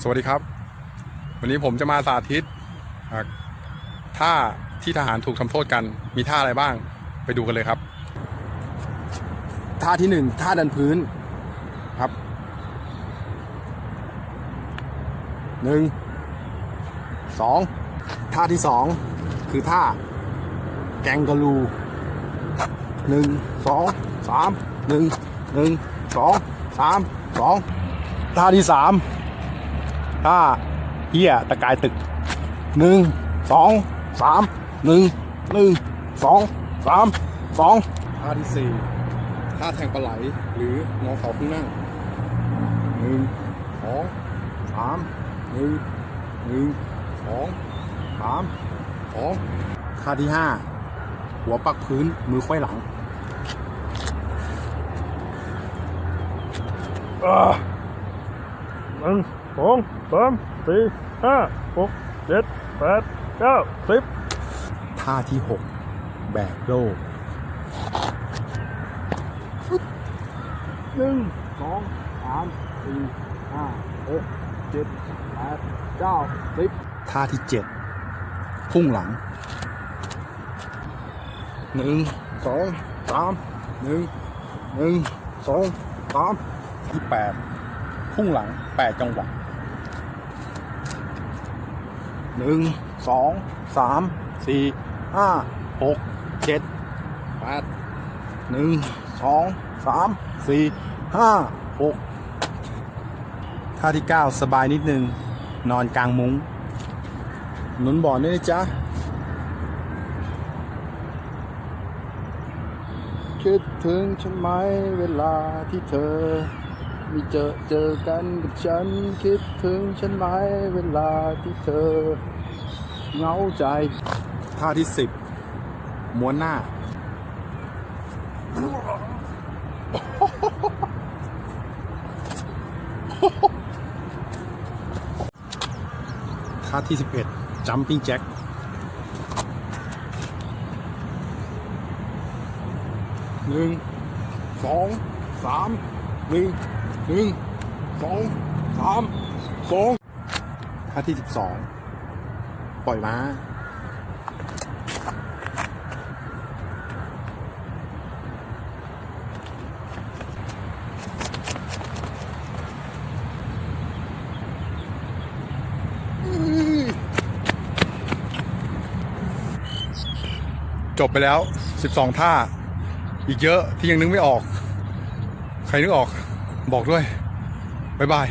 สวัสดีครับ วันนี้ผมจะมาสาธิตท่าที่ทหารถูกทำโทษกันมีท่าอะไรบ้าง ไปดูกันเลยครับ ท่าที่หนึ่งท่าดันพื้นครับหนึ่งสองท่าที่สองคือท่าแกงกะลูหนึ่งสองสามหนึ่งหนึ่งสองสามสองท่าที่สาม ถ้าเฮียตะกายตึกหนึ่งสองสามหนึ่งหนึ่งสองสามสองท่าที่สี่ท่าแทงปลาไหล หรืองอเสาขึ้นนั่งหนึ่งสองสามหนึ่งหนึ่งสองสามสองท่าที่ห้าหัวปักพื้นมือไขว้หลังอ่าหนึ่งส องสามสี่ห้าหกเจ็ดแปดเก้าสิบท่าที่6แบกโลกหนึ่งสองสามสี่ห้าหกเจ็ดแปดเก้าสิบท่าที่7พุ่งหลังหนึ่งสองสามหนึ่งหนึ่งสองสามที่แปดพุ่งหลังแปดจังหวะ หนึ่งสองสามสี่ห้าหกเจ็ดแปดหนึ่งสองสามสี่ห้าหกท่าที่เก้าสบายนิดนึง นอนกลางมุ้งหนุนบ่อนด้วยนะจ๊ะคิดถึงฉันไหมเวลาที่เธอ มีเจอเจอกันกับฉันคิดถึงฉันไหมเวลาที่เธอเหงาใจท่าที่สิบม้วนหน้า ท่าที่11 jumping jack หนึ่งสองสามหนึ่ง หนึ่งสองสามสองท่าที่12ปล่อยม้าจบไปแล้ว 12 ท่า อีกเยอะที่ยังนึกไม่ออก ใครนึกออก บอกด้วย บ๊ายบาย